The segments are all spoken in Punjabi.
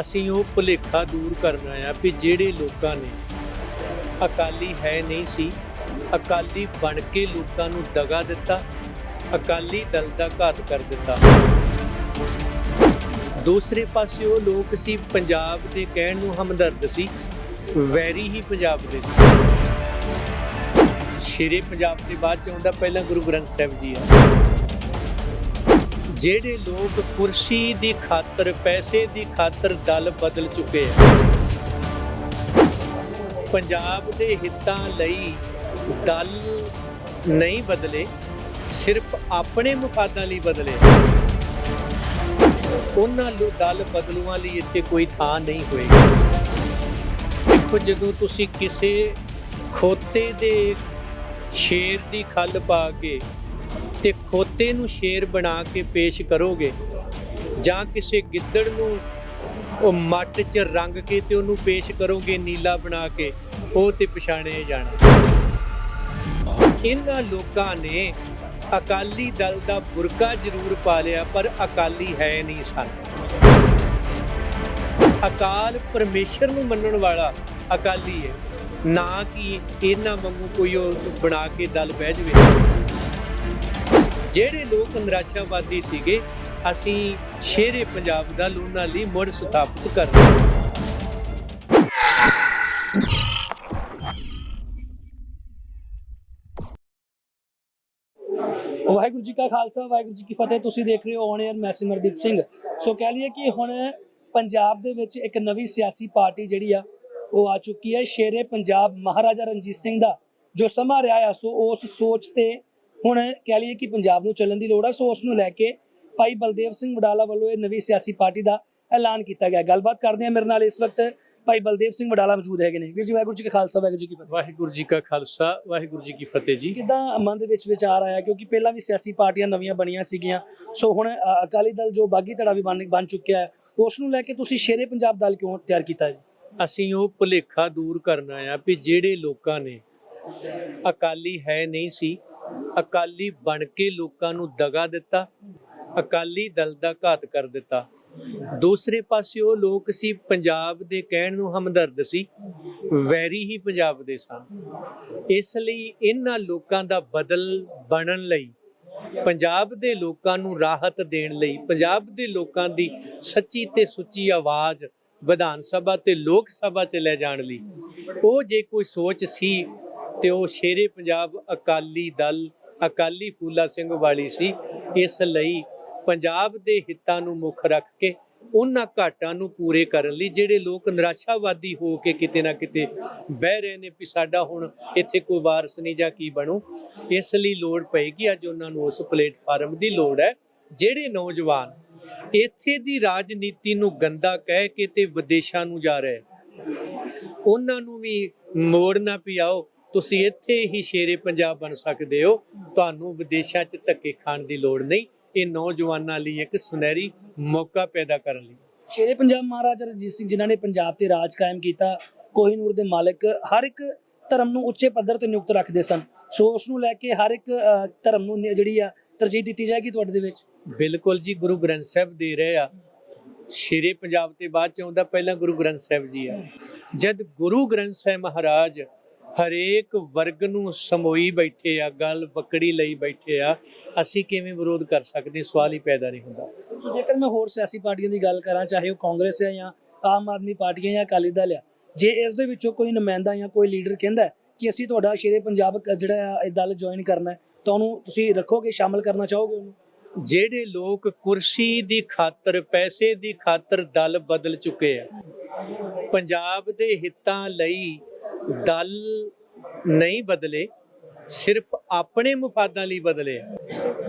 ਅਸੀਂ ਉਹ ਭੁਲੇਖਾ ਦੂਰ ਕਰਨਾ ਆ ਵੀ ਜਿਹੜੇ ਲੋਕਾਂ ਨੇ ਅਕਾਲੀ ਹੈ ਨਹੀਂ ਸੀ, ਅਕਾਲੀ ਬਣ ਕੇ ਲੋਕਾਂ ਨੂੰ ਦਗਾ ਦਿੱਤਾ, ਅਕਾਲੀ ਦਲ ਦਾ ਘਾਤ ਕਰ ਦਿੱਤਾ। ਦੂਸਰੇ ਪਾਸੇ ਉਹ ਲੋਕ ਸੀ ਪੰਜਾਬ ਦੇ ਕਹਿਣ ਨੂੰ ਹਮਦਰਦ ਸੀ, ਵੈਰੀ ਹੀ ਪੰਜਾਬ ਦੇ ਸੀ। ਸ਼ੇਰੇ ਪੰਜਾਬ ਦੇ ਬਾਅਦ ਚ ਆਉਂਦਾ ਪਹਿਲਾਂ ਗੁਰੂ ਗ੍ਰੰਥ ਸਾਹਿਬ ਜੀ ਆ। ਜਿਹੜੇ ਲੋਕ ਕੁਰਸੀ ਦੀ ਖਾਤਰ, ਪੈਸੇ ਦੀ ਖਾਤਰ ਦਲ ਬਦਲ ਚੁੱਕੇ ਆ। ਪੰਜਾਬ ਦੇ ਹਿੱਤਾਂ ਲਈ ਦਲ ਨਹੀਂ ਬਦਲੇ, ਸਿਰਫ ਆਪਣੇ ਮੁਫਾਦਾਂ ਲਈ ਬਦਲੇ। ਉਹਨਾਂ ਲੋ, ਦਲ ਬਦਲੂਆਂ ਲਈ ਇੱਥੇ ਕੋਈ ਥਾਂ ਨਹੀਂ ਹੋਏਗੀ। ਦੇਖੋ, ਜਦੋਂ ਤੁਸੀਂ ਕਿਸੇ ਖੋਤੇ ਦੇ ਸ਼ੇਰ ਦੀ ਖੱਲ ਪਾ ਕੇ ਤੇ ਖੋਤੇ ਨੂੰ ਸ਼ੇਰ ਬਣਾ ਕੇ ਪੇਸ਼ ਕਰੋਗੇ ਜਾਂ ਕਿਸੇ ਗਿੱਦੜ ਨੂੰ ਉਹ ਮੱਟ 'ਚ ਰੰਗ ਕੇ ਤੇ ਉਹਨੂੰ ਪੇਸ਼ ਕਰੋਗੇ ਨੀਲਾ ਬਣਾ ਕੇ, ਉਹ ਤੇ ਪਛਾਣਿਆ ਜਾਣਾ। ਇਹਨਾਂ ਲੋਕਾਂ ਨੇ ਅਕਾਲੀ ਦਲ ਦਾ ਬੁਰਕਾ ਜ਼ਰੂਰ ਪਾ ਲਿਆ, ਪਰ ਅਕਾਲੀ ਹੈ ਨਹੀਂ ਸਨ। ਅਕਾਲ ਪਰਮੇਸ਼ਰ ਨੂੰ ਮੰਨਣ ਵਾਲਾ ਅਕਾਲੀ ਹੈ। ਨਾ ਕਿ ਇਹਨਾਂ ਵਾਂਗੂ ਕੋਈ ਉਹ ਬਣਾ ਕੇ ਦਲ ਬਹਿ ਜਵੇ। ਜਿਹੜੇ ਲੋਕ ਨਿਰਾਸ਼ਾਵਾਦੀ ਸੀਗੇ, ਅਸੀਂ ਸ਼ੇਰੇ ਪੰਜਾਬ ਦਾ ਉਹਨਾਂ ਲਈ ਮੁੜ ਸਥਾਪਿਤ ਕਰਨਾ ਵਾਹਿਗੁਰੂ ਜੀ ਕਾ ਖਾਲਸਾ, ਵਾਹਿਗੁਰੂ ਜੀ ਕੀ ਫਤਿਹ। ਤੁਸੀਂ ਦੇਖ ਰਹੇ ਹੋ ਔਨ 에ਅਰ ਮੈਂ ਸਿਮਰਦੀਪ ਸਿੰਘ। ਸੋ ਕਹਿ ਲਈਏ ਕਿ ਹੁਣ ਪੰਜਾਬ ਦੇ ਵਿੱਚ ਇੱਕ ਨਵੀਂ ਸਿਆਸੀ ਪਾਰਟੀ ਜਿਹੜੀ ਆ, ਉਹ ਆ ਚੁੱਕੀ ਹੈ ਸ਼ੇਰੇ ਪੰਜਾਬ ਮਹਾਰਾਜਾ ਰਣਜੀਤ ਸਿੰਘ ਦਾ, ਜੋ ਸਮਾਂ ਰਿਹਾ ਆ। ਸੋ ਉਸ ਸੋਚ ਤੇ ਹੁਣ ਕਹਿ ਲਈਏ ਕਿ ਪੰਜਾਬ ਨੂੰ ਚੱਲਣ ਦੀ ਲੋੜ ਹੈ ਸੋ ਉਸ ਨੂੰ ਲੈ ਕੇ ਭਾਈ ਬਲਦੇਵ ਸਿੰਘ ਵਡਾਲਾ ਵੱਲੋਂ ਇਹ ਨਵੀਂ ਸਿਆਸੀ ਪਾਰਟੀ ਦਾ ਐਲਾਨ ਕੀਤਾ ਗਿਆ। ਗੱਲਬਾਤ ਕਰਦੇ ਹਾਂ ਮੇਰੇ ਨਾਲ ਇਸ ਵਕਤ ਭਾਈ ਬਲਦੇਵ ਸਿੰਘ ਵਡਾਲਾ ਮੌਜੂਦ ਹੈਗੇ ਨੇ। ਵੀਰ ਜੀ ਵਾਹਿਗੁਰੂ ਜੀ ਕਾ ਖਾਲਸਾ ਵਾਹਿਗੁਰੂ ਜੀ ਕੀ ਫਤਿਹ। ਵਾਹਿਗੁਰੂ ਜੀ ਕਾ ਖਾਲਸਾ ਵਾਹਿਗੁਰੂ ਜੀ ਕੀ ਫਤਿਹ ਜੀ। ਕਿਦਾਂ ਮਨ ਦੇ ਵਿੱਚ ਵਿਚਾਰ ਆਇਆ? ਕਿਉਂਕਿ ਪਹਿਲਾਂ ਵੀ ਸਿਆਸੀ ਪਾਰਟੀਆਂ ਨਵੀਆਂ ਬਣੀਆਂ ਸੀਗੀਆਂ। ਸੋ ਹੁਣ ਅਕਾਲੀ ਦਲ ਜੋ ਬਾਗੀ ਧੜਾ ਵੀ ਬਣ ਬਣ ਚੁੱਕਿਆ ਹੈ ਉਸ ਨੂੰ ਲੈ ਕੇ ਤੁਸੀਂ ਸ਼ੇਰੇ ਪੰਜਾਬ ਦਲ ਕਿਉਂ ਤਿਆਰ ਕੀਤਾ ਹੈ ਅਸੀਂ ਉਹ ਭੁਲੇਖਾ ਦੂਰ ਕਰਨਾ ਆ ਵੀ ਜਿਹੜੇ ਲੋਕਾਂ ਨੇ ਅਕਾਲੀ ਹੈ ਨਹੀਂ ਸੀ ਅਕਾਲੀ ਬਣ ਕੇ ਲੋਕਾਂ ਨੂੰ ਦਗਾ ਦਿੱਤਾ, ਅਕਾਲੀ ਦਲ ਦਾ ਘਾਤ ਕਰ ਦਿੱਤਾ। ਦੂਸਰੇ ਪਾਸੇ ਉਹ ਲੋਕ ਸੀ, ਪੰਜਾਬ ਦੇ ਕਹਿਣ ਨੂੰ ਹਮਦਰਦ ਸੀ, ਵੈਰੀ ਹੀ ਪੰਜਾਬ ਦੇ ਸਨ। ਇਸ ਲਈ ਇਹਨਾਂ ਲੋਕਾਂ ਦਾ ਬਦਲ ਬਣਨ ਲਈ, ਪੰਜਾਬ ਦੇ ਲੋਕਾਂ ਨੂੰ ਰਾਹਤ ਦੇਣ ਲਈ, ਪੰਜਾਬ ਦੇ ਲੋਕਾਂ ਦੀ ਸੱਚੀ ਤੇ ਸੁੱਚੀ ਆਵਾਜ਼ ਵਿਧਾਨ ਸਭਾ ਤੇ ਲੋਕ ਸਭਾ 'ਚ ਲੈ ਜਾਣ ਲਈ। ਉਹ ਜੇ ਕੋਈ ਸੋਚ ਸੀ ਤੇ ਉਹ ਸ਼ੇਰੇ ਪੰਜਾਬ ਅਕਾਲੀ ਦਲ ਅਕਾਲੀ ਫੂਲਾ ਸਿੰਘ ਵਾਲੀ ਸੀ। ਇਸ ਲਈ ਪੰਜਾਬ ਦੇ ਹਿੱਤਾਂ ਨੂੰ ਮੁੱਖ ਰੱਖ ਕੇ ਉਹਨਾਂ ਘਾਟਾਂ ਨੂੰ ਪੂਰੇ ਕਰਨ ਲਈ ਜਿਹੜੇ ਲੋਕ ਨਿਰਾਸ਼ਾਵਾਦੀ ਹੋ ਕੇ ਕਿਤੇ ਨਾ ਕਿਤੇ ਬਹਿ ਰਹੇ ਨੇ ਵੀ ਸਾਡਾ ਹੁਣ ਇੱਥੇ ਕੋਈ ਵਾਰਸ ਨਹੀਂ ਜਾਂ ਕੀ ਬਣੂ। ਇਸ ਲਈ ਲੋੜ ਪਏਗੀ, ਅੱਜ ਉਹਨਾਂ ਨੂੰ ਉਸ ਪਲੇਟਫਾਰਮ ਦੀ ਲੋੜ ਹੈ, ਜਿਹੜੇ ਨੌਜਵਾਨ ਇੱਥੇ ਦੀ ਰਾਜਨੀਤੀ ਨੂੰ ਗੰਦਾ ਕਹਿ ਕੇ ਤੇ ਵਿਦੇਸ਼ਾਂ ਨੂੰ ਜਾ ਰਹੇ। ਉਹਨਾਂ ਨੂੰ ਵੀ ਮੋੜ ਨਾ ਪਿਆਓ ਤੁਸੀਂ ਇੱਥੇ ਹੀ ਸ਼ੇਰੇ ਪੰਜਾਬ ਬਣ ਸਕਦੇ ਹੋ। ਤੁਹਾਨੂੰ ਵਿਦੇਸ਼ਾਂ 'ਚ ਧੱਕੇ ਖਾਣ ਦੀ ਲੋੜ ਨਹੀਂ। ਇਹ ਨੌਜਵਾਨਾਂ ਲਈ ਇੱਕ ਸੁਨਹਿਰੀ ਮੌਕਾ ਪੈਦਾ ਕਰਨ ਲਈ। ਸ਼ੇਰੇ ਪੰਜਾਬ ਮਹਾਰਾਜਾ ਰਣਜੀਤ ਸਿੰਘ ਜਿਨ੍ਹਾਂ ਨੇ ਪੰਜਾਬ ਤੇ ਰਾਜ ਕਾਇਮ ਕੀਤਾ ਕੋਹੀਨੂਰ ਦੇ ਮਾਲਕ ਹਰ ਇੱਕ ਧਰਮ ਨੂੰ ਉੱਚੇ ਪੱਧਰ ਤੇ ਨਿਯੁਕਤ ਰੱਖਦੇ ਸਨ। ਸੋ ਉਸ ਨੂੰ ਲੈ ਕੇ ਹਰ ਇੱਕ ਧਰਮ ਨੂੰ ਨਿ- ਜਿਹੜੀ ਆ ਤਰਜੀਹ ਦਿੱਤੀ ਜਾਏਗੀ ਤੁਹਾਡੇ ਦੇ ਵਿੱਚ। ਬਿਲਕੁਲ ਜੀ ਗੁਰੂ ਗ੍ਰੰਥ ਸਾਹਿਬ ਦੇ ਰਹੇ ਆ। ਸ਼ੇਰੇ ਪੰਜਾਬ ਤੇ ਬਾਅਦ ਚ ਆਉਂਦਾ ਪਹਿਲਾਂ ਗੁਰੂ ਗ੍ਰੰਥ ਸਾਹਿਬ ਜੀ ਆ। ਜਦ ਗੁਰੂ ਗ੍ਰੰਥ ਸਾਹਿਬ ਮਹਾਰਾਜ ਹਰੇਕ ਵਰਗ ਨੂੰ ਸਮੋਈ ਬੈਠੇ ਆ ਗੱਲ ਵਕੜੀ ਲਈ ਬੈਠੇ ਆ ਅਸੀਂ ਕਿਵੇਂ ਵਿਰੋਧ ਕਰ ਸਕਦੇ? ਸਵਾਲ ਹੀ ਪੈਦਾ ਨਹੀਂ ਹੁੰਦਾ। ਸੋ ਜੇਕਰ ਮੈਂ ਹੋਰ ਸਿਆਸੀ ਪਾਰਟੀਆਂ ਦੀ ਗੱਲ ਕਰਾਂ ਚਾਹੇ ਉਹ ਕਾਂਗਰਸ ਹੈ ਜਾਂ ਆਮ ਆਦਮੀ ਪਾਰਟੀ ਹੈ ਜਾਂ ਅਕਾਲੀ ਦਲ ਆ ਜੇ ਇਸ ਦੇ ਵਿੱਚੋਂ ਕੋਈ ਨੁਮਾਇੰਦਾ ਜਾਂ ਕੋਈ ਲੀਡਰ ਕਹਿੰਦਾ ਹੈ ਕਿ ਅਸੀਂ ਤੁਹਾਡਾ ਸ਼ੇਰੇ ਪੰਜਾਬ ਜਿਹੜਾ ਇਹ ਦਲ ਜੁਆਇਨ ਕਰਨਾ ਹੈ ਤਾਂ ਉਹਨੂੰ ਤੁਸੀਂ ਰੱਖੋਗੇ ਸ਼ਾਮਲ ਕਰਨਾ ਚਾਹੋਗੇ ਉਹਨੂੰ? ਜਿਹੜੇ ਲੋਕ ਕੁਰਸੀ ਦੀ ਖਾਤਰ ਪੈਸੇ ਦੀ ਖਾਤਰ ਦਲ ਬਦਲ ਚੁੱਕੇ ਆ ਪੰਜਾਬ ਦੇ ਹਿੱਤਾਂ ਲਈ ਦਲ ਨਹੀਂ ਬਦਲੇ ਸਿਰਫ ਆਪਣੇ ਮੁਫਾਦਾਂ ਲਈ ਬਦਲੇ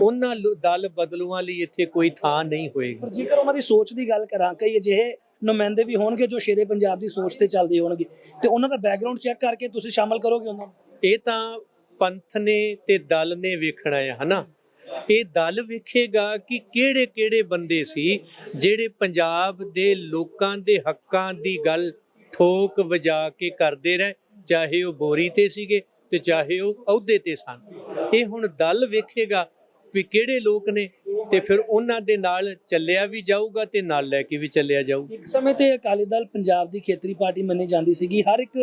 ਉਹਨਾਂ ਦਲ ਬਦਲੂਆਂ ਲਈ ਇੱਥੇ ਕੋਈ ਥਾਂ ਨਹੀਂ ਹੋਏਗੀ। ਪਰ ਜੇਕਰ ਉਹਨਾਂ ਦੀ ਸੋਚ ਦੀ ਗੱਲ ਕਰਾਂ ਕਈ ਅਜਿਹੇ ਨੁਮਾਇੰਦੇ ਵੀ ਹੋਣਗੇ ਜੋ ਸ਼ੇਰੇ ਪੰਜਾਬ ਦੀ ਸੋਚ ਤੇ ਚੱਲਦੇ ਹੋਣਗੇ। ਤੇ ਉਹਨਾਂ ਦਾ ਬੈਕਗ੍ਰਾਉਂਡ ਚੈੱਕ ਕਰਕੇ ਤੁਸੀਂ ਸ਼ਾਮਲ ਕਰੋਗੇ ਉਹਨਾਂ ਨੂੰ? ਇਹ ਤਾਂ ਪੰਥ ਨੇ ਤੇ ਦਲ ਨੇ ਵੇਖਣਾ ਹੈ ਹਨਾ? ਇਹ ਦਲ ਵੇਖੇਗਾ ਕਿ ਕਿਹੜੇ ਕਿਹੜੇ ਬੰਦੇ ਸੀ ਜਿਹੜੇ ਪੰਜਾਬ ਦੇ ਲੋਕਾਂ ਦੇ ਹੱਕਾਂ ਦੀ ਗੱਲ ਠੋਕ ਵਜਾ ਕੇ ਕਰਦੇ ਰਹੇ। ਚਾਹੇ ਉਹ ਬੋਰੀ ਤੇ ਸੀਗੇ ਤੇ ਚਾਹੇ ਉਹ ਅਹੁਦੇ ਤੇ ਸਨ। ਇਹ ਹੁਣ ਦਲ ਵੇਖੇਗਾ ਵੀ ਕਿਹੜੇ ਲੋਕ ਨੇ ਤੇ ਫਿਰ ਉਹਨਾਂ ਦੇ ਨਾਲ ਚੱਲਿਆ ਵੀ ਜਾਊਗਾ ਤੇ ਨਾਲ ਲੈ ਕੇ ਵੀ ਚੱਲਿਆ ਜਾਊਗਾ। ਇੱਕ ਸਮੇਂ ਤੇ ਅਕਾਲੀ ਦਲ ਪੰਜਾਬ ਦੀ ਖੇਤਰੀ ਪਾਰਟੀ ਮੰਨੀ ਜਾਂਦੀ ਸੀਗੀ। ਹਰ ਇੱਕ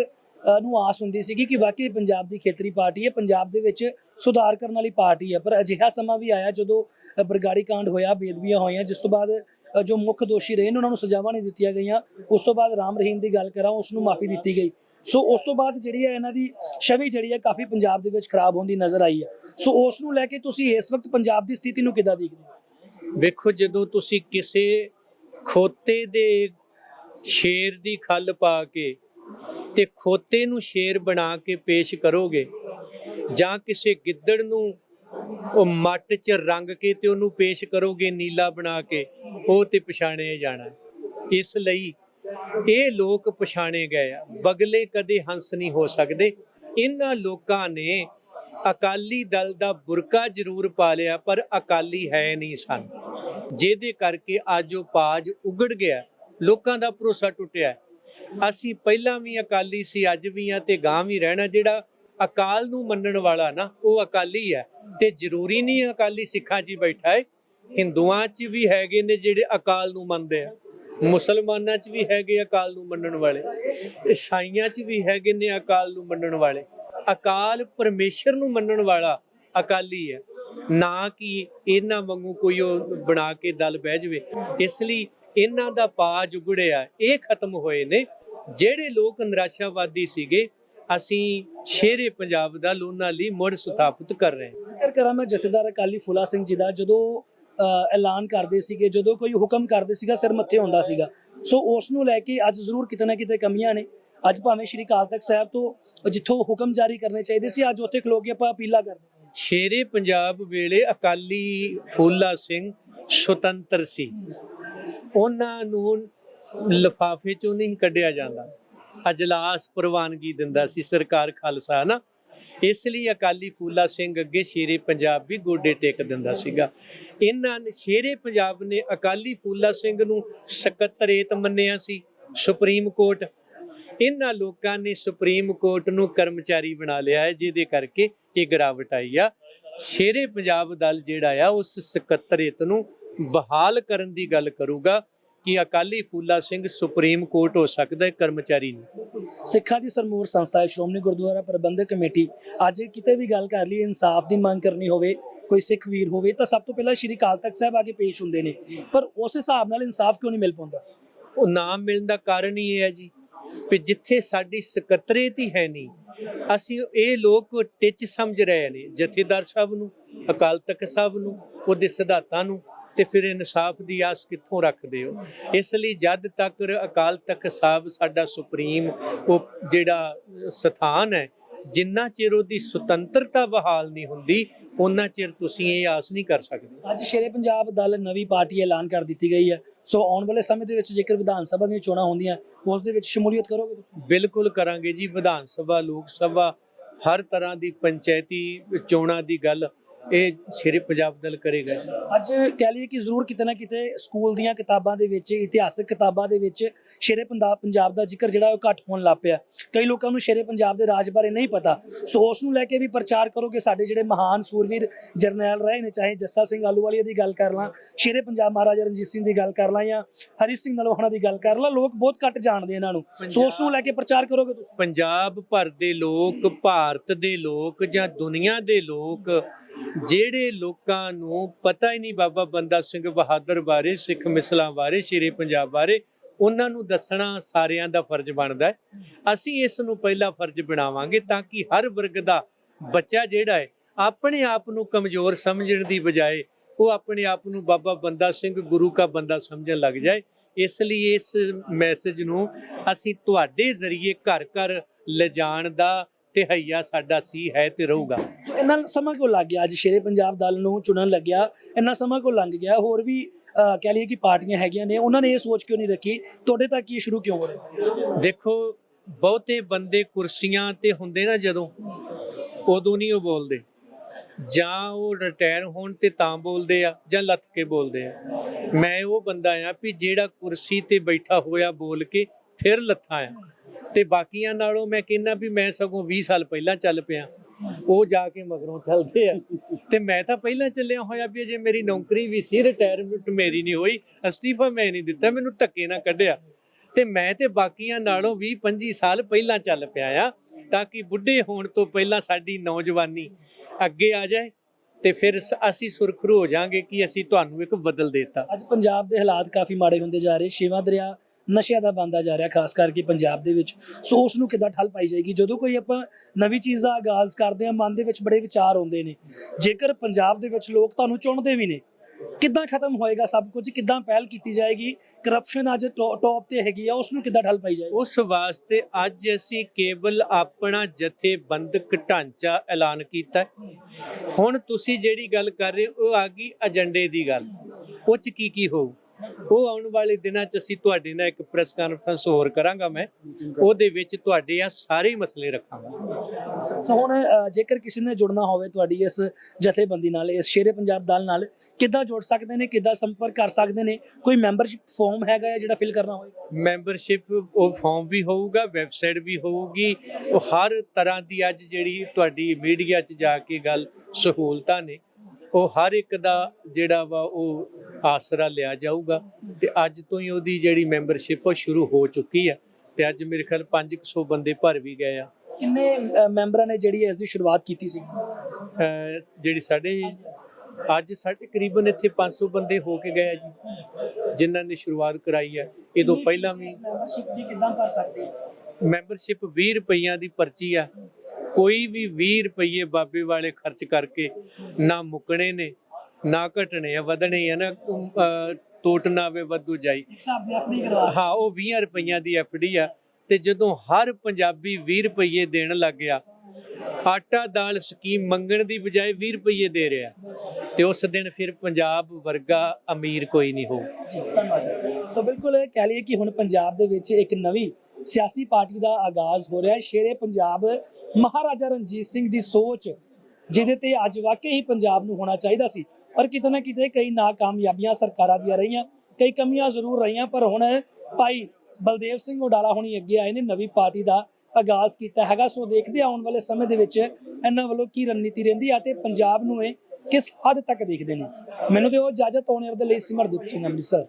ਨੂੰ ਆਸ ਹੁੰਦੀ ਸੀਗੀ ਕਿ ਵਾਕਈ ਪੰਜਾਬ ਦੀ ਖੇਤਰੀ ਪਾਰਟੀ ਹੈ, ਪੰਜਾਬ ਦੇ ਵਿੱਚ ਸੁਧਾਰ ਕਰਨ ਵਾਲੀ ਪਾਰਟੀ ਹੈ। ਪਰ ਅਜਿਹਾ ਸਮਾਂ ਵੀ ਆਇਆ ਜਦੋਂ ਬਰਗਾੜੀ ਕਾਂਡ ਹੋਇਆ, ਬੇਦਬੀਆਂ ਹੋਈਆਂ, ਜਿਸ ਤੋਂ ਬਾਅਦ ਜੋ ਮੁੱਖ ਦੋਸ਼ੀ ਰਹੇ ਨੇ, ਉਹਨਾਂ ਨੂੰ ਸਜ਼ਾਵਾਂ ਨਹੀਂ ਦਿੱਤੀਆਂ ਗਈਆਂ। ਉਸ ਤੋਂ ਬਾਅਦ ਰਾਮ ਰਹੀਮ ਦੀ ਗੱਲ ਕਰਾਂ, ਉਸ ਨੂੰ ਮਾਫੀ ਦਿੱਤੀ ਗਈ। ਸੋ ਉਸ ਤੋਂ ਬਾਅਦ ਜਿਹੜੀ ਹੈ ਇਹਨਾਂ ਦੀ ਛਵੀ ਜਿਹੜੀ ਹੈ ਕਾਫੀ ਪੰਜਾਬ ਦੇ ਵਿੱਚ ਖਰਾਬ ਹੁੰਦੀ ਨਜ਼ਰ ਆਈ ਹੈ। ਸੋ ਉਸ ਨੂੰ ਲੈ ਕੇ ਤੁਸੀਂ ਇਸ ਵਕਤ ਪੰਜਾਬ ਦੀ ਸਥਿਤੀ ਨੂੰ ਕਿੱਦਾਂ ਦੇਖਦੇ ਹੋ? ਵੇਖੋ, ਜਦੋਂ ਤੁਸੀਂ ਕਿਸੇ ਖੋਤੇ ਦੇ ਸ਼ੇਰ ਦੀ ਖੱਲ ਪਾ ਕੇ ਤੇ ਖੋਤੇ ਨੂੰ ਸ਼ੇਰ ਬਣਾ ਕੇ ਪੇਸ਼ ਕਰੋਗੇ ਜਾਂ ਕਿਸੇ ਗਿੱਦੜ ਨੂੰ ਉਹ ਮੱਟ 'ਚ ਰੰਗ ਕੇ ਤੇ ਉਹਨੂੰ ਪੇਸ਼ ਕਰੋਗੇ, ਨੀਲਾ ਬਣਾ ਕੇ, ਉਹ ਤੇ ਪਛਾਣਿਆ ਜਾਣਾ। ਇਸ ਲਈ ਇਹ ਲੋਕ ਪਛਾਣੇ ਗਏ ਆ। ਬਗਲੇ ਕਦੇ ਹੰਸ ਨਹੀਂ ਹੋ ਸਕਦੇ। ਇਹਨਾਂ ਲੋਕਾਂ ਨੇ ਅਕਾਲੀ ਦਲ ਦਾ ਬੁਰਕਾ ਜ਼ਰੂਰ ਪਾ ਲਿਆ, ਪਰ ਅਕਾਲੀ ਹੈ ਨਹੀਂ ਸਨ। ਜਿਹਦੇ ਕਰਕੇ ਅੱਜ ਉਹ ਪਾਜ ਉਗੜ ਗਿਆ। ਲੋਕਾਂ ਦਾ ਭਰੋਸਾ ਟੁੱਟਿਆ। ਅਸੀਂ ਪਹਿਲਾਂ ਵੀ ਅਕਾਲੀ ਸੀ, ਅੱਜ ਵੀ ਆ ਤੇ ਗਾਂ ਵੀ ਰਹਿਣਾ। ਜਿਹੜਾ ਅਕਾਲ ਨੂੰ ਮੰਨਣ ਵਾਲਾ ਨਾ, ਉਹ ਅਕਾਲੀ ਹੈ। ਤੇ ਜ਼ਰੂਰੀ ਨਹੀਂ ਅਕਾਲੀ ਸਿੱਖਾਂ 'ਚ ਹੀ ਬੈਠਾ ਹੈ ਹਿੰਦੂਆਂ 'ਚ ਵੀ ਹੈਗੇ ਨੇ ਜਿਹੜੇ ਅਕਾਲ ਨੂੰ ਮੰਨਦੇ ਆ। ਮੁਸਲਮਾਨਾਂ 'ਚ ਵੀ ਹੈਗੇ ਅਕਾਲ ਨੂੰ ਮੰਨਣ ਵਾਲੇ ਈਸਾਈਆਂ 'ਚ ਵੀ ਹੈਗੇ ਨੇ ਅਕਾਲ ਨੂੰ ਮੰਨਣ ਵਾਲੇ। ਅਕਾਲ ਪਰਮੇਸ਼ਰ ਨੂੰ ਮੰਨਣ ਵਾਲਾ ਅਕਾਲੀ ਹੈ। ਨਾ ਕਿ ਇਹਨਾਂ ਵਾਂਗੂ ਕੋਈ ਉਹ ਬਣਾ ਕੇ ਦਲ ਬਹਿ ਜਵੇ। ਇਸ ਲਈ ਇਹਨਾਂ ਦਾ ਪਾਜ ਉਗੜਿਆ, ਇਹ ਖਤਮ ਹੋਏ ਨੇ। ਜਿਹੜੇ ਲੋਕ ਨਿਰਾਸ਼ਾਵਾਦੀ ਸੀਗੇ, ਅਸੀਂ ਸ਼ੇਰੇ ਪੰਜਾਬ ਦਾ ਲੋਨਾ ਲਈ ਮੁੜ ਸਥਾਪਿਤ ਕਰ ਰਹੇ ਹਾਂ। ਜ਼ਿਕਰ ਕਰਾਂ ਮੈਂ ਜਥੇਦਾਰ ਅਕਾਲੀ ਫੁਲਾ ਸਿੰਘ ਜੀ ਦਾ, ਜਦੋਂ ਐਲਾਨ ਕਰਦੇ ਸੀਗੇ, ਜਦੋਂ ਕੋਈ ਹੁਕਮ ਕਰਦੇ ਸੀਗਾ, ਸਿਰ ਮੱਥੇ ਹੁੰਦਾ ਸੀਗਾ। ਸੋ ਉਸ ਨੂੰ ਲੈ ਕੇ ਅੱਜ ਜ਼ਰੂਰ ਕਿਤੇ ਨਾ ਕਿਤੇ ਕਮੀਆਂ ਨੇ। ਅੱਜ ਭਾਵੇਂ ਸ਼੍ਰੀ ਅਕਾਲ ਤਖਤ ਸਾਹਿਬ ਤੋਂ ਜਿੱਥੋਂ ਹੁਕਮ ਜਾਰੀ ਕਰਨੇ ਚਾਹੀਦੇ ਸੀ, ਅੱਜ ਉੱਥੇ ਖਲੋ ਕੇ ਆਪਾਂ ਅਪੀਲਾਂ ਕਰਦੇ ਸ਼ੇਰੇ ਪੰਜਾਬ ਵੇਲੇ ਅਕਾਲੀ ਫੂਲਾ ਸਿੰਘ ਸੁਤੰਤਰ ਸੀ। ਉਹਨਾਂ ਨੂੰ ਲਿਫਾਫੇ ਚੋਂ ਨਹੀਂ ਕੱਢਿਆ ਜਾਂਦਾ। ਅਜਲਾਸ ਪ੍ਰਵਾਨਗੀ ਦਿੰਦਾ ਸੀ ਸਰਕਾਰ ਖਾਲਸਾ ਨਾ ਇਸ ਲਈ ਅਕਾਲੀ ਫੂਲਾ ਸਿੰਘ ਅੱਗੇ ਸ਼ੇਰੇ ਪੰਜਾਬ ਵੀ ਗੋਡੇ ਟੇਕ ਦਿੰਦਾ ਸੀਗਾ। ਇਹਨਾਂ ਨੇ ਸ਼ੇਰੇ ਪੰਜਾਬ ਨੇ ਅਕਾਲੀ ਫੂਲਾ ਸਿੰਘ ਨੂੰ ਸਕੱਤਰੇਤ ਮੰਨਿਆ ਸੀ, ਸੁਪਰੀਮ ਕੋਰਟ। ਇਹਨਾਂ ਲੋਕਾਂ ਨੇ ਸੁਪਰੀਮ ਕੋਰਟ ਨੂੰ ਕਰਮਚਾਰੀ ਬਣਾ ਲਿਆ ਹੈ, ਜਿਹਦੇ ਕਰਕੇ ਇਹ ਗਿਰਾਵਟ ਆਈ ਆ। ਸ਼ੇਰੇ ਪੰਜਾਬ ਦਲ ਜਿਹੜਾ ਆ, ਉਸ ਸਕੱਤਰੇਤ ਨੂੰ ਬਹਾਲ ਕਰਨ ਦੀ ਗੱਲ ਕਰੂਗਾ। ਕਿ ਅਕਾਲੀ ਫੂਲਾ ਸਿੰਘ ਸੁਪਰੀਮ ਕੋਰਟ ਹੋ ਸਕਦਾ ਹੈ ਕਰਮਚਾਰੀ ਨਹੀਂ ਸਿੱਖਾਂ ਦੀ ਸਰਮੂਰ ਸੰਸਥਾ ਹੈ ਸ਼੍ਰੋਮਣੀ ਗੁਰਦੁਆਰਾ ਪ੍ਰਬੰਧਕ ਕਮੇਟੀ। ਅੱਜ ਕਿਤੇ ਵੀ ਗੱਲ ਕਰ ਲਈ ਇਨਸਾਫ ਦੀ ਮੰਗ ਕਰਨੀ ਹੋਵੇ ਕੋਈ ਸਿੱਖ ਵੀਰ ਹੋਵੇ ਤਾਂ ਸਭ ਤੋਂ ਪਹਿਲਾਂ ਸ਼੍ਰੀ ਅਕਾਲ ਤਖਤ ਸਾਹਿਬ ਆ ਕੇ ਪੇਸ਼ ਹੁੰਦੇ ਨੇ। ਪਰ ਉਸ ਹਿਸਾਬ ਨਾਲ ਇਨਸਾਫ ਕਿਉਂ ਨਹੀਂ ਮਿਲ ਪਾਉਂਦਾ? ਉਹ ਨਾਮ ਮਿਲਣ ਦਾ ਕਾਰਨ ਹੀ ਇਹ ਹੈ ਜੀ ਕਿ ਜਿੱਥੇ ਸਾਡੀ ਸਕੱਤਰੇਤ ਹੀ ਹੈ ਨਹੀਂ ਅਸੀਂ ਇਹ ਲੋਕ ਟਿੱਚ ਸਮਝ ਰਹੇ ਨੇ ਜਥੇਦਾਰ ਸਾਹਿਬ ਨੂੰ ਅਕਾਲ ਤਖਤ ਸਾਹਿਬ ਨੂੰ ਉਹਦੇ ਸਿਧਾਂਤਾਂ ਨੂੰ ਤੇ ਫਿਰ ਇਨਸਾਫ ਦੀ ਆਸ ਕਿੱਥੋਂ ਰੱਖਦੇ ਹੋ? ਇਸ ਲਈ ਜਦ ਤੱਕ ਅਕਾਲ ਤਖਤ ਸਾਹਿਬ ਸਾਡਾ ਸੁਪਰੀਮ ਉਹ ਜਿਹੜਾ ਸਥਾਨ ਹੈ ਜਿੰਨਾ ਚਿਰ ਉਹਦੀ ਸੁਤੰਤਰਤਾ ਬਹਾਲ ਨਹੀਂ ਹੁੰਦੀ ਉਹਨਾਂ ਚਿਰ ਤੁਸੀਂ ਇਹ ਆਸ ਨਹੀਂ ਕਰ ਸਕਦੇ। ਅੱਜ ਸ਼ੇਰੇ ਪੰਜਾਬ ਦਲ ਨਵੀਂ ਪਾਰਟੀ ਐਲਾਨ ਕਰ ਦਿੱਤੀ ਗਈ ਹੈ। ਸੋ ਆਉਣ ਵਾਲੇ ਸਮੇਂ ਦੇ ਵਿੱਚ ਜੇਕਰ ਵਿਧਾਨ ਸਭਾ ਦੀਆਂ ਚੋਣਾਂ ਹੁੰਦੀਆਂ ਉਸ ਦੇ ਵਿੱਚ ਸ਼ਮੂਲੀਅਤ ਕਰੋਗੇ ਤੁਸੀਂ? ਬਿਲਕੁਲ ਕਰਾਂਗੇ ਜੀ ਵਿਧਾਨ ਸਭਾ ਲੋਕ ਸਭਾ ਹਰ ਤਰ੍ਹਾਂ ਦੀ ਪੰਚਾਇਤੀ ਚੋਣਾਂ ਦੀ ਗੱਲ ਇਹ ਸ਼ੇਰੇ ਪੰਜਾਬ ਦਲ ਕਰੇਗਾ ਅੱਜ ਕਹਿ ਲਈਏ ਕਿ ਜ਼ਰੂਰ ਕਿਤੇ ਨਾ ਕਿਤੇ ਸਕੂਲ ਦੀਆਂ ਕਿਤਾਬਾਂ ਦੇ ਵਿੱਚ, ਇਤਿਹਾਸਕ ਕਿਤਾਬਾਂ ਦੇ ਵਿੱਚ ਸ਼ੇਰੇ ਪੰਜਾਬ ਪੰਜਾਬ ਦਾ ਜ਼ਿਕਰ ਜਿਹੜਾ ਉਹ ਘੱਟ ਹੋਣ ਲੱਗ ਪਿਆ। ਕਈ ਲੋਕਾਂ ਨੂੰ ਸ਼ੇਰੇ ਪੰਜਾਬ ਦੇ ਰਾਜ ਬਾਰੇ ਨਹੀਂ ਪਤਾ। ਸੋ ਉਸ ਨੂੰ ਲੈ ਕੇ ਵੀ ਪ੍ਰਚਾਰ ਕਰੋਗੇ ਸਾਡੇ ਜਿਹੜੇ ਮਹਾਨ ਸੂਰਵੀਰ ਜਰਨੈਲ ਰਹੇ ਨੇ, ਚਾਹੇ ਜੱਸਾ ਸਿੰਘ ਆਲੂਵਾਲੀਆ ਦੀ ਗੱਲ ਕਰ ਲਾਂ, ਸ਼ੇਰੇ ਪੰਜਾਬ ਮਹਾਰਾਜਾ ਰਣਜੀਤ ਸਿੰਘ ਦੀ ਗੱਲ ਕਰ ਲਾਂ ਜਾਂ ਹਰੀ ਸਿੰਘ ਨਲੋਹਣਾ ਦੀ ਗੱਲ ਕਰ ਲਾਂ, ਲੋਕ ਬਹੁਤ ਘੱਟ ਜਾਣਦੇ ਇਹਨਾਂ ਨੂੰ। ਸੋ ਉਸ ਨੂੰ ਲੈ ਕੇ ਪ੍ਰਚਾਰ ਕਰੋਗੇ ਤੁਸੀਂ? ਪੰਜਾਬ ਭਰ ਦੇ ਲੋਕ, ਭਾਰਤ ਦੇ ਲੋਕ ਜਾਂ ਦੁਨੀਆ ਦੇ ਲੋਕ ਜਿਹੜੇ ਲੋਕਾਂ ਨੂੰ ਪਤਾ ਹੀ ਨਹੀਂ ਬਾਬਾ ਬੰਦਾ ਸਿੰਘ ਬਹਾਦਰ ਬਾਰੇ, ਸਿੱਖ ਮਿਸਲਾਂ ਬਾਰੇ, ਸ਼ੇਰੇ ਪੰਜਾਬ ਬਾਰੇ, ਉਹਨਾਂ ਨੂੰ ਦੱਸਣਾ ਸਾਰਿਆਂ ਦਾ ਫਰਜ਼ ਬਣਦਾ ਹੈ। ਅਸੀਂ ਇਸ ਨੂੰ ਪਹਿਲਾ ਫਰਜ਼ ਬਣਾਵਾਂਗੇ ਤਾਂ ਕਿ ਹਰ ਵਰਗ ਦਾ ਬੱਚਾ ਜਿਹੜਾ ਹੈ, ਆਪਣੇ ਆਪ ਨੂੰ ਕਮਜ਼ੋਰ ਸਮਝਣ ਦੀ ਬਜਾਏ ਉਹ ਆਪਣੇ ਆਪ ਨੂੰ ਬਾਬਾ ਬੰਦਾ ਸਿੰਘ ਗੁਰੂ ਕਾ ਬੰਦਾ ਸਮਝਣ ਲੱਗ ਜਾਏ। ਇਸ ਲਈ ਇਸ ਮੈਸੇਜ ਨੂੰ ਅਸੀਂ ਤੁਹਾਡੇ ਜ਼ਰੀਏ ਘਰ ਘਰ ਲਿਜਾਣ ਦਾ ਤਿਹਈਆ ਸਾਡਾ ਸੀ ਹੈ ਤੇ ਰਹੂਗਾ। ਸੋ ਇੰਨਾ ਸਮਾਂ ਕਿਉਂ ਲੱਗ ਗਿਆ? ਅੱਜ ਸ਼ੇਰੇ ਪੰਜਾਬ ਦਲ ਨੂੰ ਚੁਣਨ ਲੱਗਿਆ। ਇੰਨਾ ਸਮਾਂ ਕਿਉਂ ਲੰਘ ਗਿਆ? ਹੋਰ ਵੀ ਕਹਿ ਲਈਏ ਕਿ ਪਾਰਟੀਆਂ ਹੈਗੀਆਂ ਨੇ ਉਹਨਾਂ ਨੇ ਇਹ ਸੋਚ ਕਿਉਂ ਨਹੀਂ ਰੱਖੀ? ਤੁਹਾਡੇ ਤੱਕ ਇਹ ਸ਼ੁਰੂ ਕਿਉਂ ਹੋ ਰਿਹਾ? ਦੇਖੋ ਬਹੁਤੇ ਬੰਦੇ ਕੁਰਸੀਆਂ ਤੇ ਹੁੰਦੇ ਨਾ ਜਦੋਂ ਉਦੋਂ ਨਹੀਂ ਉਹ ਬੋਲਦੇ। ਜਾਂ ਉਹ ਰਿਟਾਇਰ ਹੋਣ ਤੇ ਤਾਂ ਬੋਲਦੇ ਆ ਜਾਂ ਲੱਥ ਕੇ ਬੋਲਦੇ ਆ। ਮੈਂ ਉਹ ਬੰਦਾ ਆ ਵੀ ਜਿਹੜਾ ਕੁਰਸੀ ਤੇ ਬੈਠਾ ਹੋਇਆ ਬੋਲ ਕੇ ਫਿਰ ਲੱਥਾ ਆ। ਤੇ ਬਾਕੀਆਂ ਨਾਲੋਂ ਮੈਂ ਕਹਿੰਦਾ ਵੀ ਮੈਂ ਸਗੋਂ 20 ਸਾਲ ਪਹਿਲਾਂ ਚੱਲ ਪਿਆ। ਉਹ ਜਾ ਕੇ ਮਗਰੋਂ ਚੱਲਦੇ ਆ। ਤੇ ਮੈਂ ਤਾਂ ਪਹਿਲਾਂ ਚੱਲਿਆ ਹੋਇਆ ਵੀ ਜੇ ਮੇਰੀ ਨੌਕਰੀ ਵੀ ਸੀ ਰਿਟਾਇਰਮੈਂਟ ਮੇਰੀ ਨਹੀਂ ਹੋਈ, ਅਸਤੀਫਾ ਮੈਂ ਨਹੀਂ ਦਿੱਤਾ, ਮੈਨੂੰ ਧੱਕੇ ਨਾ ਕੱਢਿਆ। ਤੇ ਮੈਂ ਤੇ ਬਾਕੀਆਂ ਨਾਲੋਂ 20 25 ਸਾਲ ਪਹਿਲਾਂ ਚੱਲ ਪਿਆ ਆ, ਤਾਂ ਕਿ ਬੁੱਢੇ ਹੋਣ ਤੋਂ ਪਹਿਲਾਂ ਸਾਡੀ ਨੌਜਵਾਨੀ ਅੱਗੇ ਆ ਜਾਏ ਤੇ ਫਿਰ ਅਸੀਂ ਸੁਰਖਰੂ ਹੋ ਜਾਾਂਗੇ ਕਿ ਅਸੀਂ ਤੁਹਾਨੂੰ ਇੱਕ ਬਦਲ ਦਿੱਤਾ। ਅੱਜ ਪੰਜਾਬ ਦੇ ਹਾਲਾਤ ਕਾਫੀ ਮਾੜੇ ਹੁੰਦੇ ਜਾ ਰਹੇ। ਸ਼ਿਵਾ ਦਰਿਆ ਨਸ਼ਿਆਂ ਦਾ ਬੰਦਾ ਜਾ ਰਿਹਾ, ਖਾਸ ਕਰਕੇ ਪੰਜਾਬ ਦੇ ਵਿੱਚ। ਸੋ ਉਸ ਨੂੰ ਕਿੱਦਾਂ ਠੱਲ ਪਾਈ ਜਾਏਗੀ? ਜਦੋਂ ਕੋਈ ਆਪਾਂ ਨਵੀਂ ਚੀਜ਼ ਦਾ ਆਗਾਜ਼ ਕਰਦੇ ਹਾਂ, ਮਨ ਦੇ ਵਿੱਚ ਬੜੇ ਵਿਚਾਰ ਆਉਂਦੇ ਨੇ। ਜੇਕਰ ਪੰਜਾਬ ਦੇ ਵਿੱਚ ਲੋਕ ਤੁਹਾਨੂੰ ਚੁਣਦੇ ਵੀ ਨੇ, ਕਿੱਦਾਂ ਖਤਮ ਹੋਏਗਾ ਸਭ ਕੁਝ? ਕਿੱਦਾਂ ਪਹਿਲ ਕੀਤੀ ਜਾਏਗੀ? ਕਰਪਸ਼ਨ ਅੱਜ ਟੌਪ ਤੇ ਹੈਗੀ ਆ ਉਸ ਨੂੰ ਕਿੱਦਾਂ ਠੱਲ ਪਾਈ ਜਾਏਗੀ? ਉਸ ਵਾਸਤੇ ਅੱਜ ਅਸੀਂ ਕੇਵਲ ਆਪਣਾ ਜਥੇਬੰਦਕ ਢਾਂਚਾ ਐਲਾਨ ਕੀਤਾ ਹੁਣ ਤੁਸੀਂ ਜਿਹੜੀ ਗੱਲ ਕਰ ਰਹੇ ਹੋ, ਉਹ ਆ ਗਈ ਏਜੰਡੇ ਦੀ ਗੱਲ। ਉਹ ਚ ਕੀ ਕੀ ਹੋਊ? ਉਹ ਆਉਣ ਵਾਲੇ ਦਿਨਾਂ ਚ ਅਸੀਂ ਤੁਹਾਡੇ ਨਾਲ ਇੱਕ ਪ੍ਰੈਸ ਕਾਨਫਰੰਸ ਹੋਰ ਕਰਾਂਗਾ ਮੈਂ। ਉਹਦੇ ਵਿੱਚ ਤੁਹਾਡੇ ਆ ਸਾਰੇ ਮਸਲੇ ਰੱਖਾਂਗਾ। ਸੋ ਹੁਣ ਜੇਕਰ ਕਿਸੇ ਨੇ ਜੁੜਨਾ ਹੋਵੇ ਤੁਹਾਡੀ ਇਸ ਜਥੇਬੰਦੀ ਨਾਲ ਇਸ ਸ਼ੇਰੇ ਪੰਜਾਬ ਦਲ ਨਾਲ ਕਿੱਦਾਂ ਜੁੜ ਸਕਦੇ ਨੇ ਕਿੱਦਾਂ ਸੰਪਰਕ ਕਰ ਸਕਦੇ ਨੇ? ਕੋਈ ਮੈਂਬਰਸ਼ਿਪ ਫਾਰਮ ਹੈਗਾ ਹੈ ਜਿਹੜਾ ਫਿਲ ਕਰਨਾ ਹੋਏਗਾ ਮੈਂਬਰਸ਼ਿਪ ਉਹ ਫਾਰਮ ਵੀ ਹੋਊਗਾ ਵੈਬਸਾਈਟ ਵੀ ਹੋਊਗੀ। ਉਹ ਹਰ ਤਰ੍ਹਾਂ ਦੀ ਅੱਜ ਜਿਹੜੀ ਤੁਹਾਡੀ ਮੀਡੀਆ 'ਚ ਜਾ ਕੇ ਗੱਲ ਸਹੂਲਤਾਂ ਨੇ ਉਹ ਹਰ ਇੱਕ ਦਾ ਜਿਹੜਾ ਵਾ ਉਹ ਆਸਰਾ ਲਿਆ ਜਾਊਗਾ ਤੇ ਅੱਜ ਤੋਂ ਹੀ ਉਹਦੀ ਜਿਹੜੀ ਮੈਂਬਰਸ਼ਿਪ ਉਹ ਸ਼ੁਰੂ ਹੋ ਚੁੱਕੀ ਹੈ ਤੇ ਅੱਜ ਮੇਰੇ ਖਿਆਲ 500 ਬੰਦੇ ਭਰ ਵੀ ਗਏ ਆ। ਕਿੰਨੇ ਮੈਂਬਰਾਂ ਨੇ ਜਿਹੜੀ ਇਸ ਦੀ ਸ਼ੁਰੂਆਤ ਕੀਤੀ ਸੀ? ਜਿਹੜੀ ਸਾਡੇ ਅੱਜ ਸਾਡੇ ਕਰੀਬਨ ਇੱਥੇ 500 ਬੰਦੇ ਹੋ ਕੇ ਗਏ ਆ ਜੀ ਜਿਨ੍ਹਾਂ ਨੇ ਸ਼ੁਰੂਆਤ ਕਰਾਈ ਹੈ ਇਹ ਤੋਂ ਪਹਿਲਾਂ ਵੀ ਮੈਂਬਰਸ਼ਿਪ ਦੀ ਕਿੱਦਾਂ ਕਰ ਸਕਦੇ ਮੈਂਬਰਸ਼ਿਪ 20 ਰੁਪਈਆਂ ਦੀ ਪਰਚੀ ਆ ਕੋਈ ਵੀ 20 ਰੁਪਈਏ ਬਾਬੇ ਵਾਲੇ ਖਰਚ ਕਰਕੇ ਨਾ ਮੁੱਕਣੇ ਨੇ ਨਾ ਘਟਣੇ ਆ ਵਧਣੇ ਆ ਨਾ ਟੋਟ ਨਾ ਵੇ ਵਧੂ ਜਾਈ। ਹਾਂ ਉਹ 20 ਰੁਪਈਆਂ ਦੀ ਐਫਡੀ ਆ। ਤੇ ਜਦੋਂ ਹਰ ਪੰਜਾਬੀ 20 ਰੁਪਈਏ ਦੇਣ ਲੱਗ ਗਿਆ ਆਟਾ ਦਾਲ ਸਕੀਮ ਮੰਗਣ ਦੀ ਬਜਾਏ 20 ਰੁਪਈਏ ਦੇ ਰਿਹਾ। ਤੇ ਉਸ ਦਿਨ ਫਿਰ ਪੰਜਾਬ ਵਰਗਾ ਅਮੀਰ ਕੋਈ ਨਹੀਂ ਹੋਊ। ਜੀ ਧੰਨਵਾਦ ਜੀ। ਸੋ ਬਿਲਕੁਲ ਇਹ ਕਹਿ ਲਈਏ ਕਿ ਹੁਣ ਪੰਜਾਬ ਦੇ ਵਿੱਚ ਇੱਕ ਨਵੀਂ ਸਿਆਸੀ ਪਾਰਟੀ ਦਾ ਆਗਾਜ਼ ਹੋ ਰਿਹਾ ਹੈ। ਸ਼ੇਰੇ ਪੰਜਾਬ ਮਹਾਰਾਜਾ ਰਣਜੀਤ ਸਿੰਘ ਦੀ ਸੋਚ, ਜਿਹਦੇ ਤੇ ਅੱਜ ਵਾਕਈ ਹੀ ਪੰਜਾਬ ਨੂੰ ਹੋਣਾ ਚਾਹੀਦਾ ਸੀ। ਪਰ ਕਿਤੇ ਨਾ ਕਿਤੇ ਕਈ ਨਾਕਾਮਯਾਬੀਆਂ ਸਰਕਾਰਾਂ ਦੀਆਂ ਰਹੀਆਂ, ਕਈ ਕਮੀਆਂ ਜ਼ਰੂਰ ਰਹੀਆਂ, ਪਰ ਹੁਣ ਭਾਈ ਬਲਦੇਵ ਸਿੰਘ ਉਡਾਲਾ ਹੁਣੀ ਅੱਗੇ ਆਏ ਨੇ, ਨਵੀਂ ਪਾਰਟੀ ਦਾ ਆਗਾਜ਼ ਕੀਤਾ ਹੈਗਾ। ਸੋ ਦੇਖਦੇ ਆਉਣ ਵਾਲੇ ਸਮੇਂ ਦੇ ਵਿੱਚ ਇਹਨਾਂ ਵੱਲੋਂ ਕੀ ਰਣਨੀਤੀ ਰਹਿੰਦੀ ਆ ਤੇ ਪੰਜਾਬ ਨੂੰ ਇਹ ਕਿਸ ਹੱਦ ਤੱਕ ਦੇਖਦੇ ਨੇ? ਮੈਨੂੰ ਤੇ ਉਹ ਇਜਾਜ਼ਤ ਆਉਣ ਦੇ ਲਈ ਸਿਮਰਦੀਪ ਸਿੰਘ ਅੰਮ੍ਰਿਤਸਰ।